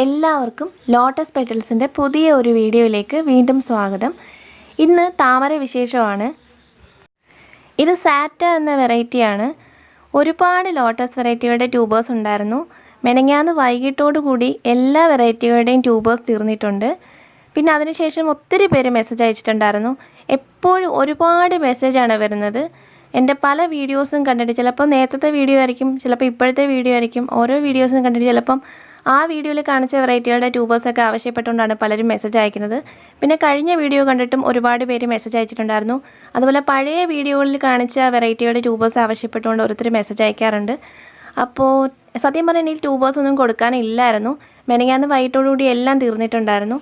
എല്ലാവർക്കും ലോട്ടസ് പെറ്റൽസിന്റെ പുതിയ ഒരു വീഡിയോയിലേക്ക് വീണ്ടും സ്വാഗതം. ഇന്ന് താമര വിശേഷമാണ്. ഇത് സാറ്റ എന്ന വെറൈറ്റിയാണ്. ഒരുപാട് ലോട്ടസ് വെറൈറ്റികളുടെ ട്യൂബേഴ്സ് ഉണ്ടായിരുന്നു. മെനങ്ങാന്ന് വൈകിട്ടോടു കൂടി എല്ലാ വെറൈറ്റികളുടെയും ട്യൂബേഴ്സ് തീർന്നിട്ടുണ്ട്. പിന്നെ അതിനുശേഷം ഒത്തിരി പേര് മെസ്സേജ് അയച്ചിട്ടുണ്ടായിരുന്നു. എപ്പോഴും ഒരുപാട് മെസ്സേജാണ് വരുന്നത്. എന്റെ പല വീഡിയോസും കണ്ടിട്ട് ചിലപ്പോൾ നേരത്തെ വീഡിയോ ആയിരിക്കും ചിലപ്പോൾ ഇപ്പോഴത്തെ വീഡിയോ ആയിരിക്കും. ഓരോ വീഡിയോസും കണ്ടിട്ട് ചിലപ്പം ആ വീഡിയോയിൽ കാണിച്ച വെറൈറ്റികളുടെ ട്യൂബേഴ്സൊക്കെ ആവശ്യപ്പെട്ടുകൊണ്ടാണ് പലരും മെസ്സേജ് അയക്കുന്നത്. പിന്നെ കഴിഞ്ഞ വീഡിയോ കണ്ടിട്ടും ഒരുപാട് പേര് മെസ്സേജ് അയച്ചിട്ടുണ്ടായിരുന്നു. അതുപോലെ പഴയ വീഡിയോകളിൽ കാണിച്ച വെറൈറ്റികളുടെ ട്യൂബേഴ്സ് ആവശ്യപ്പെട്ടുകൊണ്ട് ഓരോരുത്തർ മെസ്സേജ് അയക്കാറുണ്ട്. അപ്പോൾ സത്യം പറഞ്ഞാൽ എനിക്ക് ട്യൂബേഴ്സ് ഒന്നും കൊടുക്കാനില്ലായിരുന്നു. മെനങ്ങാന്ന് വൈകിട്ടോടുകൂടി എല്ലാം തീർന്നിട്ടുണ്ടായിരുന്നു.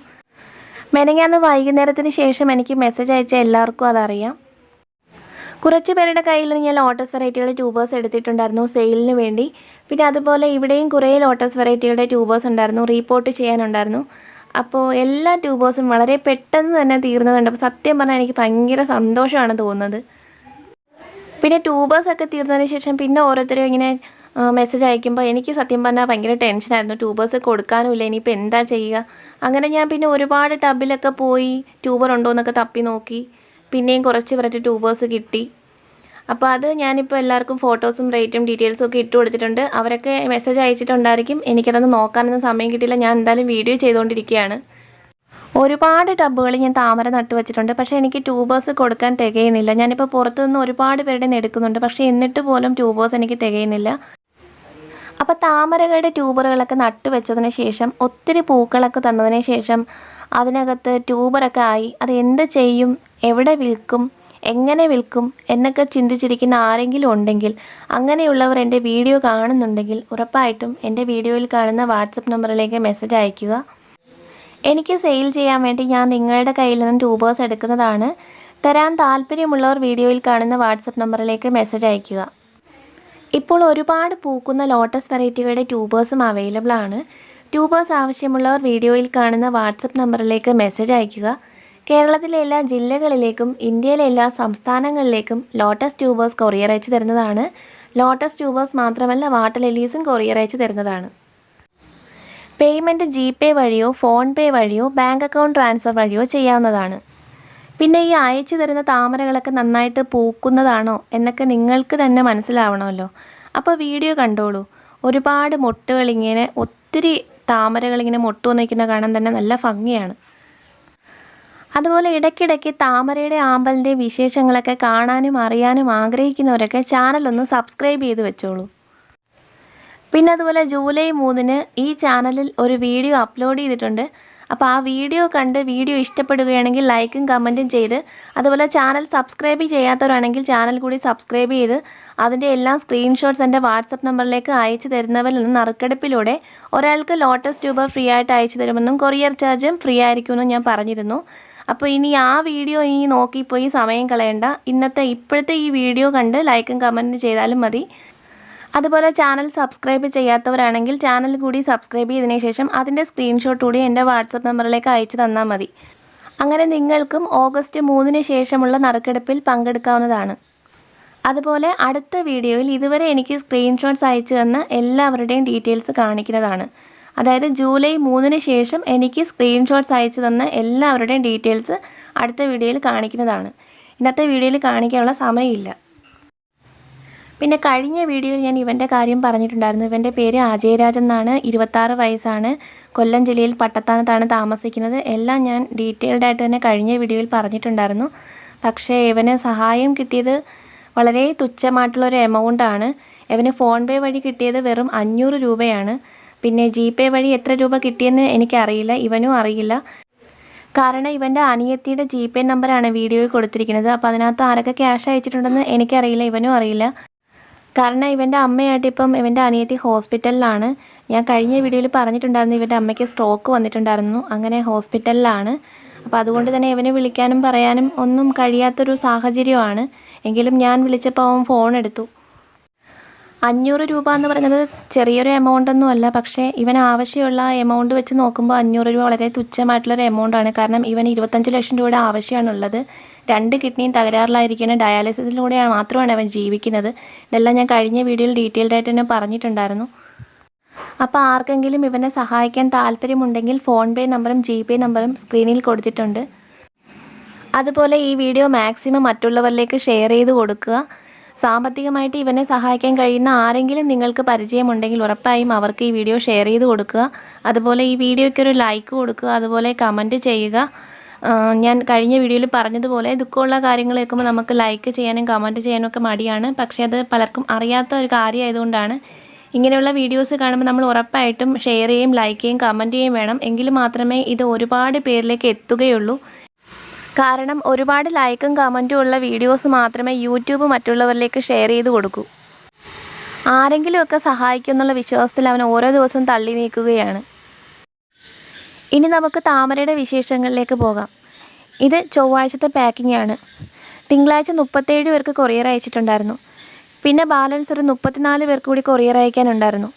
മെനങ്ങാന്ന് വൈകുന്നേരത്തിന് ശേഷം എനിക്ക് മെസ്സേജ് അയച്ച എല്ലാവർക്കും അതറിയാം. കുറച്ച് പേരുടെ കയ്യിൽ നിന്ന് ഞാൻ ലോട്ടസ് വെറൈറ്റികളുടെ ട്യൂബേഴ്സ് എടുത്തിട്ടുണ്ടായിരുന്നു സെയിലിന് വേണ്ടി. പിന്നെ അതുപോലെ ഇവിടെയും കുറേ ലോട്ടസ് വെറൈറ്റികളുടെ ട്യൂബേഴ്സ് ഉണ്ടായിരുന്നു റീപോർട്ട് ചെയ്യാനുണ്ടായിരുന്നു. അപ്പോൾ എല്ലാ ട്യൂബേഴ്സും വളരെ പെട്ടെന്ന് തന്നെ തീർന്നതുണ്ട്. അപ്പോൾ സത്യം പറഞ്ഞാൽ എനിക്ക് ഭയങ്കര സന്തോഷമാണ് തോന്നുന്നത്. പിന്നെ ട്യൂബേഴ്സ് ഒക്കെ തീർന്നതിന് ശേഷം പിന്നെ ഓരോരുത്തരും ഇങ്ങനെ മെസ്സേജ് അയക്കുമ്പോൾ എനിക്ക് സത്യം പറഞ്ഞാൽ ഭയങ്കര ടെൻഷനായിരുന്നു ട്യൂബേഴ്സ് കൊടുക്കാനുമില്ല ഇനിയിപ്പോൾ എന്താ ചെയ്യുക? അങ്ങനെ ഞാൻ പിന്നെ ഒരുപാട് ടബിലൊക്കെ പോയി ട്യൂബർ ഉണ്ടോ എന്നൊക്കെ തപ്പി നോക്കി. പിന്നെയും കുറച്ച് വെറൈറ്റി ട്യൂബേഴ്സ് കിട്ടി. അപ്പോൾ അത് ഞാനിപ്പോൾ എല്ലാവർക്കും ഫോട്ടോസും റേറ്റും ഡീറ്റെയിൽസും ഒക്കെ ഇട്ട് കൊടുത്തിട്ടുണ്ട്. അവരൊക്കെ മെസ്സേജ് അയച്ചിട്ടുണ്ടായിരിക്കും. എനിക്കതൊന്ന് നോക്കാനൊന്നും സമയം കിട്ടിയില്ല. ഞാൻ എന്തായാലും വീഡിയോ ചെയ്തുകൊണ്ടിരിക്കുകയാണ് ഒരുപാട് ടബുകൾ ഞാൻ താമര നട്ടു വെച്ചിട്ടുണ്ട്. പക്ഷേ എനിക്ക് ട്യൂബേഴ്സ് കൊടുക്കാൻ തികയുന്നില്ല. ഞാനിപ്പോൾ പുറത്തുനിന്ന് ഒരുപാട് പേരുടെ നിന്ന് എടുക്കുന്നുണ്ട്. പക്ഷേ എന്നിട്ട് പോലും ട്യൂബേഴ്സ് എനിക്ക് തികയുന്നില്ല. അപ്പോൾ താമരകളുടെ ട്യൂബറുകളൊക്കെ നട്ടു വെച്ചതിന് ശേഷം ഒത്തിരി പൂക്കളൊക്കെ തന്നതിന് ശേഷം അതിനകത്ത് ട്യൂബറൊക്കെ ആയി. അത് എന്ത് ചെയ്യും? എവിടെ വിൽക്കും? എങ്ങനെ വിൽക്കും? എന്നൊക്കെ ചിന്തിച്ചിരിക്കുന്ന ആരെങ്കിലും ഉണ്ടെങ്കിൽ അങ്ങനെയുള്ളവർ എന്റെ വീഡിയോ കാണുന്നുണ്ടെങ്കിൽ ഉറപ്പായിട്ടും എന്റെ വീഡിയോയിൽ കാണുന്ന വാട്സപ്പ് നമ്പറിലേക്ക് മെസ്സേജ് അയയ്ക്കുക. എനിക്ക് സെയിൽ ചെയ്യാൻ വേണ്ടി ഞാൻ നിങ്ങളുടെ കയ്യിൽ നിന്നും ട്യൂബേഴ്സ് എടുക്കുന്നതാണ്. തരാൻ താല്പര്യമുള്ളവർ വീഡിയോയിൽ കാണുന്ന വാട്സപ്പ് നമ്പറിലേക്ക് മെസ്സേജ് അയയ്ക്കുക. ഇപ്പോൾ ഒരുപാട് പൂക്കുന്ന ലോട്ടസ് വെറൈറ്റികളുടെ ട്യൂബേഴ്സും അവൈലബിൾ ആണ്. ട്യൂബേഴ്സ് ആവശ്യമുള്ളവർ വീഡിയോയിൽ കാണുന്ന വാട്സപ്പ് നമ്പറിലേക്ക് മെസ്സേജ് അയയ്ക്കുക. കേരളത്തിലെ എല്ലാ ജില്ലകളിലേക്കും ഇന്ത്യയിലെ എല്ലാ സംസ്ഥാനങ്ങളിലേക്കും ലോട്ടസ് ട്യൂബേഴ്സ് കൊറിയർ അയച്ചു തരുന്നതാണ്. ലോട്ടസ് ട്യൂബേഴ്സ് മാത്രമല്ല വാട്ടർ ലിലീസും കൊറിയർ അയച്ചു തരുന്നതാണ്. പേയ്മെന്റ് ജി പേ വഴിയോ ഫോൺ പേ വഴിയോ ബാങ്ക് അക്കൗണ്ട് ട്രാൻസ്ഫർ വഴിയോ ചെയ്യാവുന്നതാണ്. പിന്നെ ഈ അയച്ചു തരുന്ന താമരകളൊക്കെ നന്നായിട്ട് പൂക്കുന്നതാണോ എന്നൊക്കെ നിങ്ങൾക്ക് തന്നെ മനസ്സിലാവണമല്ലോ. അപ്പോൾ വീഡിയോ കണ്ടോളൂ. ഒരുപാട് മൊട്ടുകളിങ്ങനെ ഒത്തിരി താമരകളിങ്ങനെ മൊട്ടു നിൽക്കുന്ന കാണാൻ തന്നെ നല്ല ഭംഗിയാണ്. അതുപോലെ ഇടയ്ക്കിടയ്ക്ക് താമരയുടെ ആമ്പലിന്റെ വിശേഷങ്ങളൊക്കെ കാണാനും അറിയാനും ആഗ്രഹിക്കുന്നവരൊക്കെ ചാനലൊന്ന് സബ്സ്ക്രൈബ് ചെയ്ത് വെച്ചോളൂ. പിന്നെ അതുപോലെ ജൂലൈ മൂന്നിന് ഈ ചാനലിൽ ഒരു വീഡിയോ അപ്ലോഡ് ചെയ്തിട്ടുണ്ട്. അപ്പോൾ ആ വീഡിയോ കണ്ട് വീഡിയോ ഇഷ്ടപ്പെടുകയാണെങ്കിൽ ലൈക്കും കമന്റും ചെയ്ത് അതുപോലെ ചാനൽ സബ്സ്ക്രൈബ് ചെയ്യാത്തവരാണെങ്കിൽ ചാനൽ കൂടി സബ്സ്ക്രൈബ് ചെയ്ത് അതിന്റെ എല്ലാ സ്ക്രീൻഷോട്ട്സ് എന്റെ വാട്സപ്പ് നമ്പറിലേക്ക് അയച്ചു തരുന്നവരിൽ നിന്ന് നറുക്കെടുപ്പിലൂടെ ഒരാൾക്ക് ലോട്ടസ് ട്യൂബ് ഫ്രീ ആയിട്ട് അയച്ചു തരുമെന്നും കൊറിയർ ചാർജും ഫ്രീ ആയിരിക്കുമെന്നും ഞാൻ പറഞ്ഞിരുന്നു. അപ്പോൾ ഇനി ആ വീഡിയോ ഇനി നോക്കിപ്പോയി സമയം കളയണ്ട. ഇന്നത്തെ ഇപ്പോഴത്തെ ഈ വീഡിയോ കണ്ട് ലൈക്കും കമന്റും ചെയ്താലും മതി. അതുപോലെ ചാനൽ സബ്സ്ക്രൈബ് ചെയ്യാത്തവരാണെങ്കിൽ ചാനൽ കൂടി സബ്സ്ക്രൈബ് ചെയ്തതിന് ശേഷം അതിന്റെ സ്ക്രീൻഷോട്ട് കൂടി എന്റെ വാട്സപ്പ് നമ്പറിലേക്ക് അയച്ചു തന്നാൽ മതി. അങ്ങനെ നിങ്ങൾക്കും ഓഗസ്റ്റ് മൂന്നിന് ശേഷമുള്ള നറുക്കെടുപ്പിൽ പങ്കെടുക്കാവുന്നതാണ്. അതുപോലെ അടുത്ത വീഡിയോയിൽ ഇതുവരെ എനിക്ക് സ്ക്രീൻഷോട്ട്സ് അയച്ചു തന്ന എല്ലാവരുടെയും ഡീറ്റെയിൽസ് കാണിക്കുന്നതാണ്. അതായത് ജൂലൈ മൂന്നിന് ശേഷം എനിക്ക് സ്ക്രീൻഷോട്ട്സ് അയച്ചു തന്ന എല്ലാവരുടെയും ഡീറ്റെയിൽസ് അടുത്ത വീഡിയോയിൽ കാണിക്കുന്നതാണ്. ഇന്നത്തെ വീഡിയോയിൽ കാണിക്കാനുള്ള സമയമില്ല. പിന്നെ കഴിഞ്ഞ വീഡിയോയിൽ ഞാൻ ഇവന്റെ കാര്യം പറഞ്ഞിട്ടുണ്ടായിരുന്നു. ഇവന്റെ പേര് അജയരാജ് എന്നാണ്. ഇരുപത്താറ് വയസ്സാണ്. കൊല്ലം ജില്ലയിൽ പട്ടത്താനത്താണ് താമസിക്കുന്നത്. എല്ലാം ഞാൻ ഡീറ്റെയിൽഡ് ആയിട്ട് തന്നെ കഴിഞ്ഞ വീഡിയോയിൽ പറഞ്ഞിട്ടുണ്ടായിരുന്നു. പക്ഷേ ഇവന് സഹായം കിട്ടിയത് വളരെ തുച്ഛമായിട്ടുള്ളൊരു എമൗണ്ടാണ് ഇവന് ഫോൺ പേ വഴി കിട്ടിയത് വെറും അഞ്ഞൂറ് രൂപയാണ്. പിന്നെ ജി പേ വഴി എത്ര രൂപ കിട്ടിയെന്ന് എനിക്കറിയില്ല. ഇവനും അറിയില്ല. കാരണം ഇവന്റെ അനിയത്തിയുടെ ജി പേ നമ്പറാണ് വീഡിയോയിൽ കൊടുത്തിരിക്കുന്നത്. അപ്പോൾ അതിനകത്ത് ആരൊക്കെ ക്യാഷ് അയച്ചിട്ടുണ്ടെന്ന് എനിക്കറിയില്ല. ഇവനും അറിയില്ല. കാരണം ഇവന്റെ അമ്മയായിട്ട് ഇപ്പം ഇവന്റെ അനിയത്തി ഹോസ്പിറ്റലിലാണ്. ഞാൻ കഴിഞ്ഞ വീഡിയോയിൽ പറഞ്ഞിട്ടുണ്ടായിരുന്നു ഇവന്റെ അമ്മയ്ക്ക് സ്ട്രോക്ക് വന്നിട്ടുണ്ടായിരുന്നു. അങ്ങനെ ഹോസ്പിറ്റലിലാണ്. അപ്പോൾ അതുകൊണ്ട് തന്നെ ഇവനെ വിളിക്കാനും പറയാനും ഒന്നും കഴിയാത്തൊരു സാഹചര്യമാണ്. എങ്കിലും ഞാൻ വിളിച്ചപ്പോൾ അവൻ ഫോൺ എടുത്തു. അഞ്ഞൂറ് രൂപ എന്ന് പറയുന്നത് ചെറിയൊരു എമൗണ്ട് ഒന്നും അല്ല. പക്ഷേ ഇവൻ ആവശ്യമുള്ള എമൗണ്ട് വെച്ച് നോക്കുമ്പോൾ അഞ്ഞൂറ് രൂപ വളരെ തുച്ഛമായിട്ടുള്ളൊരു ആണ്. കാരണം ഇവൻ ഇരുപത്തഞ്ച് ലക്ഷം രൂപയുടെ ആവശ്യമാണുള്ളത്. രണ്ട് കിഡ്നിയും തകരാറിലായിരിക്കുന്ന ഡയാലിസിസിലൂടെ മാത്രമാണ് അവൻ ജീവിക്കുന്നത്. ഇതെല്ലാം ഞാൻ കഴിഞ്ഞ വീഡിയോയിൽ ഡീറ്റെയിൽഡ് ആയിട്ട് തന്നെ പറഞ്ഞിട്ടുണ്ടായിരുന്നു. അപ്പോൾ ആർക്കെങ്കിലും ഇവനെ സഹായിക്കാൻ താല്പര്യമുണ്ടെങ്കിൽ ഫോൺ പേ നമ്പറും ജി പേ നമ്പറും സ്ക്രീനിൽ കൊടുത്തിട്ടുണ്ട്. അതുപോലെ ഈ വീഡിയോ മാക്സിമം മറ്റുള്ളവരിലേക്ക് ഷെയർ ചെയ്ത് കൊടുക്കുക. സാമ്പത്തികമായിട്ട് ഇവനെ സഹായിക്കാൻ കഴിയുന്ന ആരെങ്കിലും നിങ്ങൾക്ക് പരിചയമുണ്ടെങ്കിൽ ഉറപ്പായും അവർക്ക് ഈ വീഡിയോ ഷെയർ ചെയ്ത് കൊടുക്കുക. അതുപോലെ ഈ വീഡിയോയ്ക്ക് ഒരു ലൈക്ക് കൊടുക്കുക. അതുപോലെ കമന്റ് ചെയ്യുക. ഞാൻ കഴിഞ്ഞ വീഡിയോയിൽ പറഞ്ഞതുപോലെ ദുഃഖമുള്ള കാര്യങ്ങൾ കേൾക്കുമ്പോൾ നമുക്ക് ലൈക്ക് ചെയ്യാനും കമന്റ് ചെയ്യാനും ഒക്കെ മടിയാണ്. പക്ഷേ അത് പലർക്കും അറിയാത്ത ഒരു കാര്യമായതുകൊണ്ടാണ്. ഇങ്ങനെയുള്ള വീഡിയോസ് കാണുമ്പോൾ നമ്മൾ ഉറപ്പായിട്ടും ഷെയർ ചെയ്യും ലൈക്ക് ചെയ്യും കമന്റ് ചെയ്യും വേണം. എങ്കിൽ മാത്രമേ ഇത് ഒരുപാട് പേരിലേക്ക് എത്തുകയുള്ളൂ. കാരണം ഒരുപാട് ലൈക്കും കമന്റും ഉള്ള വീഡിയോസ് മാത്രമേ യൂട്യൂബ് മറ്റുള്ളവരിലേക്ക് ഷെയർ ചെയ്ത് കൊടുക്കൂ. ആരെങ്കിലുമൊക്കെ സഹായിക്കുമെന്നുള്ള വിശ്വാസത്തിൽ അവൻ ഓരോ ദിവസവും തള്ളി നീക്കുകയാണ്. ഇനി നമുക്ക് താമരയുടെ വിശേഷങ്ങളിലേക്ക് പോകാം. ഇത് ചൊവ്വാഴ്ചത്തെ പാക്കിംഗ് ആണ്. തിങ്കളാഴ്ച മുപ്പത്തേഴ് പേർക്ക് കൊറിയർ അയച്ചിട്ടുണ്ടായിരുന്നു. പിന്നെ ബാലൻസ് ഒരു മുപ്പത്തിനാല് പേർക്ക് കൂടി കൊറിയർ അയക്കാനുണ്ടായിരുന്നു.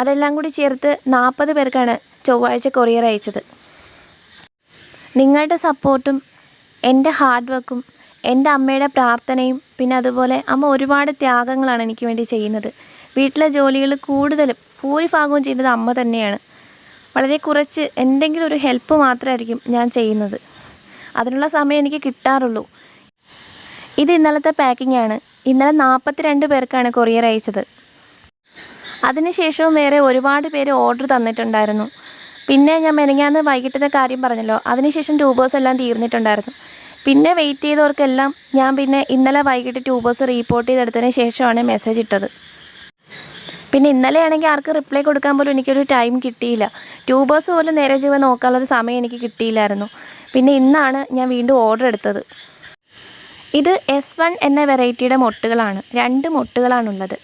അതെല്ലാം കൂടി ചേർത്ത് നാൽപ്പത് പേർക്കാണ് ചൊവ്വാഴ്ച കൊറിയർ അയച്ചത്. നിങ്ങളുടെ സപ്പോർട്ടും എന്റെ ഹാർഡ് വർക്കും എന്റെ അമ്മയുടെ പ്രാർത്ഥനയും പിന്നെ അതുപോലെ അമ്മ ഒരുപാട് ത്യാഗങ്ങളാണ് എനിക്ക് വേണ്ടി ചെയ്യുന്നത്. വീട്ടിലെ ജോലികൾ കൂടുതലും ഭൂരിഭാഗവും ചെയ്യുന്നത് അമ്മ തന്നെയാണ്. വളരെ കുറച്ച് എന്തെങ്കിലും ഒരു ഹെൽപ്പ് മാത്രമായിരിക്കും ഞാൻ ചെയ്യുന്നത്. അതിനുള്ള സമയം എനിക്ക് കിട്ടാറുള്ളൂ. ഇത് ഇന്നലത്തെ പാക്കിംഗ് ആണ്. ഇന്നലെ നാൽപ്പത്തി രണ്ട് പേർക്കാണ് കൊറിയർ അയച്ചത്. അതിനുശേഷവും വേറെ ഒരുപാട് പേര് ഓർഡർ തന്നിട്ടുണ്ടായിരുന്നു. പിന്നെ ഞാൻ മെനങ്ങാന്ന് വൈകിട്ടത്തെ കാര്യം പറഞ്ഞല്ലോ. അതിനുശേഷം ട്യൂബേഴ്സ് എല്ലാം തീർന്നിട്ടുണ്ടായിരുന്നു. പിന്നെ വെയിറ്റ് ചെയ്തവർക്കെല്ലാം ഞാൻ പിന്നെ ഇന്നലെ വൈകിട്ട് ട്യൂബേഴ്സ് റീപ്പോർട്ട് ചെയ്തെടുത്തതിന് ശേഷമാണ് മെസ്സേജ് ഇട്ടത്. പിന്നെ ഇന്നലെ ആണെങ്കിൽ ആർക്ക് റിപ്ലൈ കൊടുക്കാൻ പോലും എനിക്കൊരു ടൈം കിട്ടിയില്ല. ട്യൂബേഴ്സ് പോലും നേരെ ജീവൻ നോക്കാനുള്ളൊരു സമയം എനിക്ക് കിട്ടിയില്ലായിരുന്നു. പിന്നെ ഇന്നാണ് ഞാൻ വീണ്ടും ഓർഡർ എടുത്തത്. ഇത് എസ് വൺ എന്ന വെറൈറ്റിയുടെ മൊട്ടുകളാണ്. രണ്ട് മൊട്ടുകളാണുള്ളത്.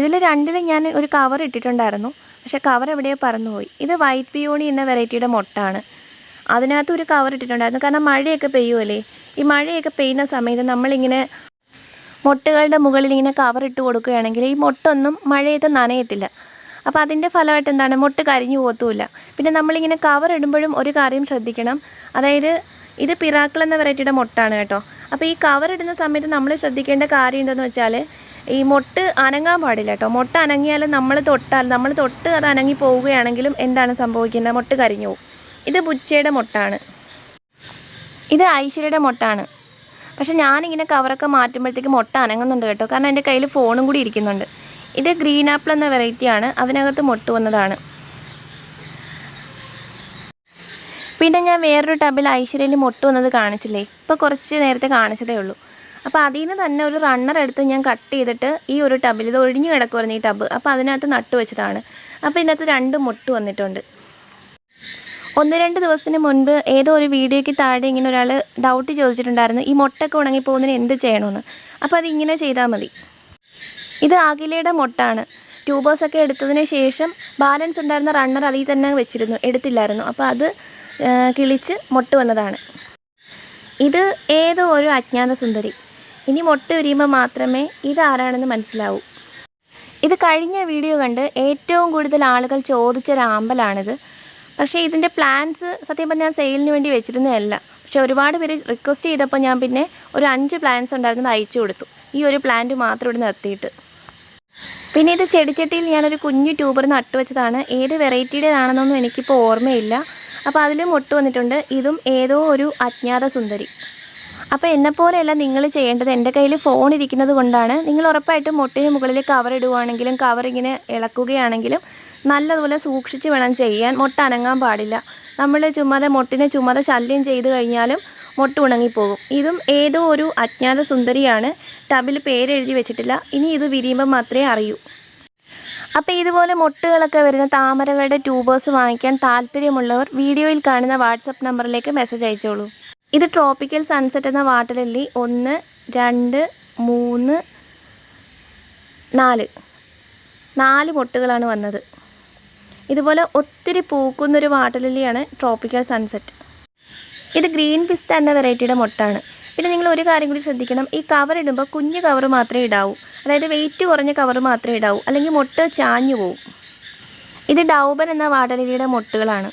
ഇതിൽ രണ്ടിലും ഞാൻ ഒരു കവർ ഇട്ടിട്ടുണ്ടായിരുന്നു. പക്ഷേ കവർ എവിടെയോ പറന്നുപോയി. ഇത് വൈറ്റ് പിയോണി എന്ന വെറൈറ്റിയുടെ മൊട്ടാണ്. അതിനകത്ത് ഒരു കവർ ഇട്ടിട്ടുണ്ടായിരുന്നു. കാരണം മഴയൊക്കെ പെയ്യുമല്ലേ ഈ മഴയൊക്കെ പെയ്യുന്ന സമയത്ത് നമ്മളിങ്ങനെ മൊട്ടുകളുടെ മുകളിൽ ഇങ്ങനെ കവർ ഇട്ട് കൊടുക്കുകയാണെങ്കിൽ ഈ മൊട്ടൊന്നും മഴയത്ത് നനയത്തില്ല. അപ്പോൾ അതിന്റെ ഫലമായിട്ട് എന്താണ്? മൊട്ട് കരിഞ്ഞു പോകത്തുമില്ല പിന്നെ നമ്മളിങ്ങനെ കവർ ഇടുമ്പോഴും ഒരു കാര്യം ശ്രദ്ധിക്കണം. അതായത് ഇത് പിറാക്കിൾ എന്ന വെറൈറ്റിയുടെ മുട്ടാണ് കേട്ടോ. അപ്പോൾ ഈ കവർ ഇടുന്ന സമയത്ത് നമ്മൾ ശ്രദ്ധിക്കേണ്ട കാര്യം എന്തെന്ന് വെച്ചാൽ ഈ മൊട്ട് അനങ്ങാൻ പാടില്ല കേട്ടോ. മൊട്ട അനങ്ങിയാൽ നമ്മൾ തൊട്ടാൽ നമ്മൾ തൊട്ട് അത് അനങ്ങി പോവുകയാണെങ്കിലും എന്താണ് സംഭവിക്കുന്നത് മൊട്ട് കരിഞ്ഞു ഇത് ബുച്ചയുടെ മൊട്ടാണ്. ഇത് ഐശ്വര്യയുടെ മൊട്ടാണ്. പക്ഷെ ഞാനിങ്ങനെ കവറൊക്കെ മാറ്റുമ്പോഴത്തേക്ക് മുട്ട അനങ്ങുന്നുണ്ട് കേട്ടോ. കാരണം എന്റെ കയ്യിൽ ഫോണും കൂടി ഇരിക്കുന്നുണ്ട്. ഇത് ഗ്രീൻ ആപ്പിൾ എന്ന വെറൈറ്റിയാണ്. അതിനകത്ത് മൊട്ട് വന്നതാണ്. പിന്നെ ഞാൻ വേറൊരു ടബിൽ ഐശ്വര്യയിൽ മൊട്ട് വന്നത് കാണിച്ചില്ലേ? ഇപ്പോൾ കുറച്ച് നേരത്തെ കാണിച്ചതേ ഉള്ളൂ. അപ്പോൾ അതിൽ നിന്ന് തന്നെ ഒരു റണ്ണർ എടുത്ത് ഞാൻ കട്ട് ചെയ്തിട്ട് ഈ ഒരു ടബിൽ ഇത് ഒഴിഞ്ഞു കിടക്കുമായിരുന്നു ഈ ടബ്. അപ്പോൾ അതിനകത്ത് നട്ടു വെച്ചതാണ്. അപ്പോൾ ഇതിനകത്ത് രണ്ട് മുട്ട് വന്നിട്ടുണ്ട്. ഒന്ന് രണ്ട് ദിവസത്തിന് മുൻപ് ഏതോ ഒരു വീഡിയോയ്ക്ക് താഴെ ഇങ്ങനെ ഒരാൾ ഡൗട്ട് ചോദിച്ചിട്ടുണ്ടായിരുന്നു ഈ മുട്ടൊക്കെ ഉണങ്ങിപ്പോകുന്നതിന് എന്ത് ചെയ്യണമെന്ന് അപ്പോൾ അതിങ്ങനെ ചെയ്താൽ മതി. ഇത് അഖിലയുടെ മുട്ടാണ്. ട്യൂബേഴ്സൊക്കെ എടുത്തതിന് ശേഷം ബാലൻസ് ഉണ്ടായിരുന്ന റണ്ണർ അതിൽ തന്നെ വെച്ചിരുന്നു എടുത്തില്ലായിരുന്നു. അപ്പോൾ അത് കിളിച്ച് മുട്ട് വന്നതാണ്. ഇത് ഏതോ ഒരു അജ്ഞാത സുന്ദരി. ഇനി മൊട്ട് വിരിയുമ്പോൾ മാത്രമേ ഇതാരാണെന്ന് മനസ്സിലാവൂ. ഇത് കഴിഞ്ഞ വീഡിയോ കണ്ട് ഏറ്റവും കൂടുതൽ ആളുകൾ ചോദിച്ച ഒരു ആമ്പലാണിത്. പക്ഷേ ഇതിന്റെ പ്ലാൻസ് സത്യം പറഞ്ഞാൽ സെയിലിന് വേണ്ടി വെച്ചിരുന്നതല്ല. പക്ഷേ ഒരുപാട് പേര് റിക്വസ്റ്റ് ചെയ്തപ്പോൾ ഞാൻ പിന്നെ ഒരു അഞ്ച് പ്ലാൻസ് ഉണ്ടായിരുന്നത് അയച്ചു കൊടുത്തു. ഈ ഒരു പ്ലാന്റ് മാത്രം ഇവിടെ നിർത്തിയിട്ട്. പിന്നെ ഇത് ചെടിച്ചട്ടിയിൽ ഞാനൊരു കുഞ്ഞു ട്യൂബർ നട്ടുവെച്ചതാണ്. ഏത് വെറൈറ്റിയുടേതാണെന്നൊന്നും എനിക്കിപ്പോൾ ഓർമ്മയില്ല. അപ്പോൾ അതിൽ മൊട്ട് വന്നിട്ടുണ്ട്. ഇതും ഏതോ ഒരു അജ്ഞാത സുന്ദരി. അപ്പോൾ എന്നെപ്പോലെയല്ല നിങ്ങൾ ചെയ്യേണ്ടത്. എന്റെ കയ്യിൽ ഫോൺ ഇരിക്കുന്നത് കൊണ്ടാണ്. നിങ്ങൾ ഉറപ്പായിട്ടും മുട്ടിന് മുകളിൽ കവർ ഇടുവാണെങ്കിലും കവർ ഇങ്ങനെ ഇളക്കുകയാണെങ്കിലും നല്ലതുപോലെ സൂക്ഷിച്ച് വേണം ചെയ്യാൻ. മുട്ട അനങ്ങാൻ പാടില്ല. നമ്മൾ ചുമ്മാതെ മുട്ടിനെ ചുമ്മാതെ ശല്യം ചെയ്ത് കഴിഞ്ഞാലും മുട്ട ഉണങ്ങിപ്പോകും. ഇതും ഏതോ ഒരു അജ്ഞാത സുന്ദരിയാണ്. ടബിൽ പേരെഴുതി വെച്ചിട്ടില്ല. ഇനി ഇത് വിരിയുമ്പോൾ മാത്രമേ അറിയൂ. അപ്പോൾ ഇതുപോലെ മുട്ടുകളൊക്കെ വരുന്ന താമരകളുടെ ട്യൂബേഴ്സ് വാങ്ങിക്കാൻ താല്പര്യമുള്ളവർ വീഡിയോയിൽ കാണുന്ന വാട്സപ്പ് നമ്പറിലേക്ക് മെസ്സേജ് അയച്ചോളൂ. ഇത് ട്രോപ്പിക്കൽ സൺസെറ്റ് എന്ന വാട്ടലല്ലി ഒന്ന് രണ്ട് മൂന്ന് നാല്. നാല് മൊട്ടുകളാണ് വന്നത്. ഇതുപോലെ ഒത്തിരി പൂക്കുന്നൊരു വാട്ടലല്ലിയാണ് ട്രോപ്പിക്കൽ സൺസെറ്റ്. ഇത് ഗ്രീൻ പിസ്ത എന്ന വെറൈറ്റിയുടെ മൊട്ടാണ്. പിന്നെ നിങ്ങൾ ഒരു കാര്യം കൂടി ശ്രദ്ധിക്കണം. ഈ കവർ ഇടുമ്പോൾ കുഞ്ഞ് കവർ മാത്രമേ ഇടാവൂ. അതായത് വെയിറ്റ് കുറഞ്ഞ കവർ മാത്രമേ ഇടാവൂ. അല്ലെങ്കിൽ മുട്ട ചാഞ്ഞു പോവും. ഇത് ഡൗബൻ എന്ന വാടലിയുടെ മുട്ടുകളാണ്.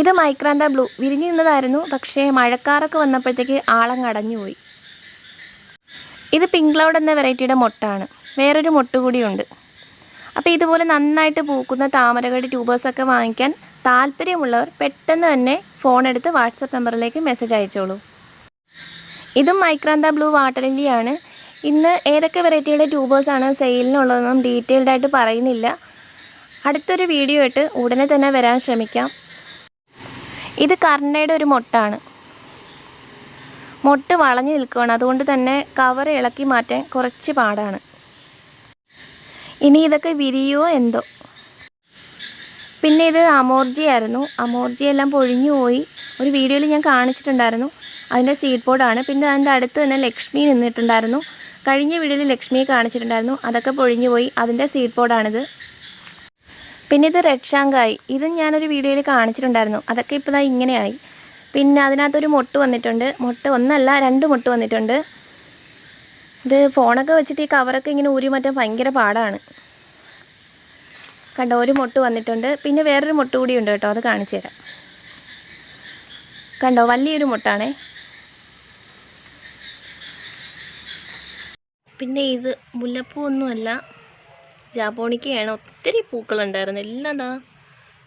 ഇത് മൈക്രാന്ത ബ്ലൂ. വിരിഞ്ഞു നിന്നതായിരുന്നു. പക്ഷേ മഴക്കാറൊക്കെ വന്നപ്പോഴത്തേക്ക് ആളം കടഞ്ഞുപോയി ഇത് പിങ്ക് ക്ലൗഡ് എന്ന വെറൈറ്റിയുടെ മുട്ടാണ്. വേറൊരു മുട്ട കൂടിയുണ്ട്. അപ്പോൾ ഇതുപോലെ നന്നായിട്ട് പൂക്കുന്ന താമരകളുടെ ട്യൂബേഴ്സൊക്കെ വാങ്ങിക്കാൻ താല്പര്യമുള്ളവർ പെട്ടെന്ന് തന്നെ ഫോൺ എടുത്ത് വാട്സപ്പ് നമ്പറിലേക്ക് മെസ്സേജ് അയച്ചോളൂ. ഇതും മൈക്രാന്ത ബ്ലൂ വാട്ടർ ലില്ലിയാണ്. ഇന്ന് ഏതൊക്കെ വെറൈറ്റിയുടെ ട്യൂബേഴ്സാണ് സെയിലിനുള്ളതെന്നും ഡീറ്റെയിൽഡ് ആയിട്ട് പറയുന്നില്ല. അടുത്തൊരു വീഡിയോ ഇട്ട് ഉടനെ തന്നെ വരാൻ ശ്രമിക്കാം. ഇത് കർണയുടെ ഒരു മൊട്ടാണ്. മൊട്ട് വളഞ്ഞു നിൽക്കുകയാണ് അതുകൊണ്ട് തന്നെ കവർ ഇളക്കി മാറ്റാൻ കുറച്ച് പാടാണ്. ഇനി ഇതൊക്കെ വിരിയോ എന്തോ. പിന്നെ ഇത് അമോർജി ആയിരുന്നു അമോർജി എല്ലാം പൊഴിഞ്ഞു പോയി. ഒരു വീഡിയോയിൽ ഞാൻ കാണിച്ചിട്ടുണ്ടായിരുന്നു. അതിന്റെ സീഡ് ബോർഡാണ് പിന്നെ അതിന്റെ അടുത്ത് തന്നെ ലക്ഷ്മി നിന്നിട്ടുണ്ടായിരുന്നു. കഴിഞ്ഞ വീഡിയോയിൽ ലക്ഷ്മിയെ കാണിച്ചിട്ടുണ്ടായിരുന്നു. അതൊക്കെ പൊഴിഞ്ഞു പോയി. അതിന്റെ സീഡ് ബോർഡാണിത് പിന്നെ ഇത് റെഡ് ഷാങ്കായി ഇതും ഞാനൊരു വീഡിയോയിൽ കാണിച്ചിട്ടുണ്ടായിരുന്നു. അതൊക്കെ ഇപ്പോൾ ഇതാ ഇങ്ങനെയായി. പിന്നെ അതിനകത്തൊരു മൊട്ട് വന്നിട്ടുണ്ട്. മൊട്ട് ഒന്നല്ല രണ്ട് മൊട്ട് വന്നിട്ടുണ്ട്. ഇത് ഫോണൊക്കെ വെച്ചിട്ട് ഈ കവറൊക്കെ ഇങ്ങനെ ഊരി മാറ്റാൻ ഭയങ്കര പാടാണ്. കണ്ടോ ഒരു മൊട്ട് വന്നിട്ടുണ്ട്. പിന്നെ വേറൊരു മൊട്ട് കൂടി ഉണ്ട് കേട്ടോ. അത് കാണിച്ചു തരാം. കണ്ടോ വലിയൊരു മൊട്ടാണേ. പിന്നെ ഇത് മുല്ലപ്പൂ ഒന്നുമല്ല ജാപോണിക്കയാണ് ഒത്തിരി പൂക്കളുണ്ടായിരുന്നു. എല്ലാം എന്താ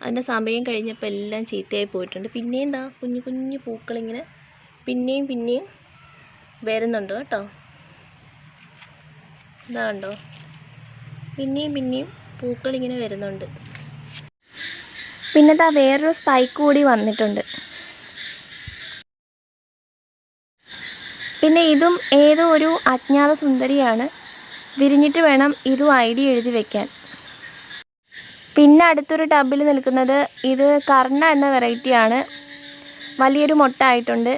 അതിന്റെ സമയം കഴിഞ്ഞപ്പോൾ എല്ലാം ചീത്തയായി പോയിട്ടുണ്ട്. പിന്നെയും എന്താ കുഞ്ഞു കുഞ്ഞു പൂക്കളിങ്ങനെ പിന്നെയും പിന്നെയും വരുന്നുണ്ട് കേട്ടോ. ഇതാ കണ്ടോ? പിന്നെയും പിന്നെയും പൂക്കളിങ്ങനെ വരുന്നുണ്ട്. പിന്നെ ദാ വേറൊരു സ്പൈക്ക് കൂടി വന്നിട്ടുണ്ട്. പിന്നെ ഇതും ഏതോ ഒരു അജ്ഞാത സുന്ദരിയാണ്. വിരിഞ്ഞിട്ട് വേണം ഇതും ഐ ഡി എഴുതി വെക്കാൻ. പിന്നെ അടുത്തൊരു ടബിൽ നിൽക്കുന്നത് ഇത് കർണ എന്ന വെറൈറ്റിയാണ് വലിയൊരു മുട്ട ആയിട്ടുണ്ട്.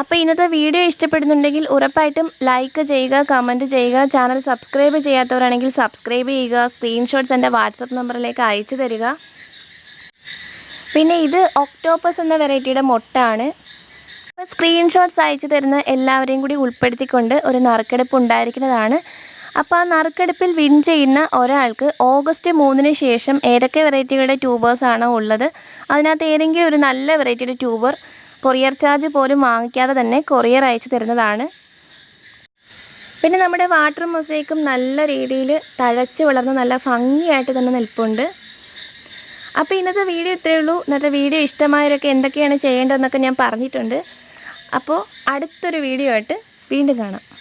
അപ്പോൾ ഇന്നത്തെ വീഡിയോ ഇഷ്ടപ്പെടുന്നുണ്ടെങ്കിൽ ഉറപ്പായിട്ടും ലൈക്ക് ചെയ്യുക കമന്റ് ചെയ്യുക ചാനൽ സബ്സ്ക്രൈബ് ചെയ്യാത്തവരാണെങ്കിൽ സബ്സ്ക്രൈബ് ചെയ്യുക സ്ക്രീൻഷോട്ട്സ് എന്റെ വാട്സപ്പ് നമ്പറിലേക്ക് അയച്ചു തരിക. പിന്നെ ഇത് ഒക്ടോപ്പസ് എന്ന വെറൈറ്റിയുടെ മൊട്ടാണ്. അപ്പോൾ സ്ക്രീൻഷോട്ട്സ് അയച്ചു തരുന്ന എല്ലാവരെയും കൂടി ഉൾപ്പെടുത്തിക്കൊണ്ട് ഒരു നറുക്കെടുപ്പ് ഉണ്ടായിരിക്കുന്നതാണ്. അപ്പോൾ ആ നറുക്കെടുപ്പിൽ വിൻ ചെയ്യുന്ന ഒരാൾക്ക് ഓഗസ്റ്റ് മൂന്നിന് ശേഷം ഏതൊക്കെ വെറൈറ്റികളുടെ ട്യൂബേഴ്സാണോ ഉള്ളത്? അതിനകത്ത് ഏതെങ്കിലും ഒരു നല്ല വെറൈറ്റിയുടെ ട്യൂബർ കൊറിയർ ചാർജ് പോലും വാങ്ങിക്കാതെ തന്നെ കൊറിയർ അയച്ചു തരുന്നതാണ്. പിന്നെ നമ്മുടെ വാട്ടർ മൊസൈക്കും നല്ല രീതിയിൽ തഴച്ച് വളർന്ന് നല്ല ഭംഗിയായിട്ട് തന്നെ നിൽപ്പുണ്ട്. അപ്പോൾ ഇന്നത്തെ വീഡിയോ ഇത്രയേ ഉള്ളൂ. ഇന്നത്തെ വീഡിയോ ഇഷ്ടമായവരൊക്കെ എന്തൊക്കെയാണ് ചെയ്യേണ്ടതെന്നൊക്കെ ഞാൻ പറഞ്ഞിട്ടുണ്ട്. അപ്പോൾ അടുത്തൊരു വീഡിയോ ആയിട്ട് വീണ്ടും കാണാം.